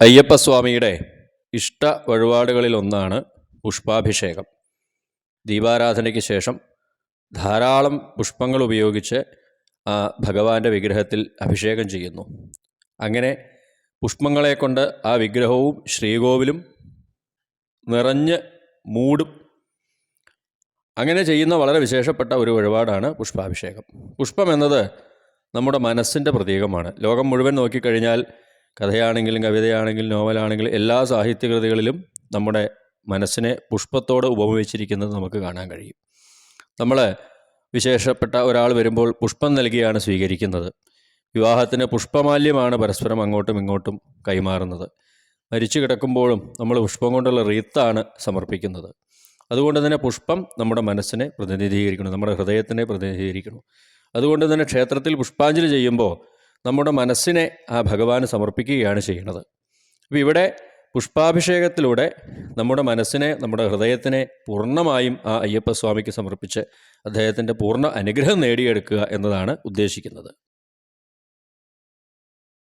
അയ്യപ്പസ്വാമിയുടെ ഇഷ്ട വഴിപാടുകളിലൊന്നാണ് പുഷ്പാഭിഷേകം. ദീപാരാധനയ്ക്ക് ശേഷം ധാരാളം പുഷ്പങ്ങൾ ഉപയോഗിച്ച് ഭഗവാന്റെ വിഗ്രഹത്തിൽ അഭിഷേകം ചെയ്യുന്നു. അങ്ങനെ പുഷ്പങ്ങളെ കൊണ്ട് ആ വിഗ്രഹവും ശ്രീകോവിലും നിറഞ്ഞ് മൂടും. അങ്ങനെ ചെയ്യുന്ന വളരെ വിശേഷപ്പെട്ട ഒരു വഴിപാടാണ് പുഷ്പാഭിഷേകം. പുഷ്പം എന്നത് നമ്മുടെ മനസ്സിന്റെ പ്രതീകമാണ്. ലോകം മുഴുവൻ നോക്കിക്കഴിഞ്ഞാൽ കഥയാണെങ്കിലും കവിതയാണെങ്കിലും നോവലാണെങ്കിലും എല്ലാ സാഹിത്യകൃതികളിലും നമ്മുടെ മനസ്സിനെ പുഷ്പത്തോട് ഉപമിച്ചിരിക്കുന്നത് നമുക്ക് കാണാൻ കഴിയും. നമ്മൾ വിശേഷപ്പെട്ട ഒരാൾ വരുമ്പോൾ പുഷ്പം നൽകിയാണ് സ്വീകരിക്കുന്നത്. വിവാഹത്തിന് പുഷ്പമാല്യമാണ് പരസ്പരം അങ്ങോട്ടും ഇങ്ങോട്ടും കൈമാറുന്നത്. മരിച്ചു കിടക്കുമ്പോഴും നമ്മൾ പുഷ്പം കൊണ്ടുള്ള റീത്താണ് സമർപ്പിക്കുന്നത്. അതുകൊണ്ട് തന്നെ പുഷ്പം നമ്മുടെ മനസ്സിനെ പ്രതിനിധീകരിക്കണം നമ്മുടെ ഹൃദയത്തിനെ പ്രതിനിധീകരിക്കണം അതുകൊണ്ട് തന്നെ ക്ഷേത്രത്തിൽ പുഷ്പാഞ്ജലി ചെയ്യുമ്പോൾ നമ്മുടെ മനസ്സിനെ ആ ഭഗവാന് സമർപ്പിക്കുകയാണ് ചെയ്യുന്നത്. അപ്പോൾ ഇവിടെ പുഷ്പാഭിഷേകത്തിലൂടെ നമ്മുടെ മനസ്സിനെ നമ്മുടെ ഹൃദയത്തിനെ പൂർണമായും ആ അയ്യപ്പസ്വാമിക്ക് സമർപ്പിച്ച് അദ്ദേഹത്തിന്റെ പൂർണ അനുഗ്രഹം നേടിയെടുക്കുക എന്നതാണ് ഉദ്ദേശിക്കുന്നത്.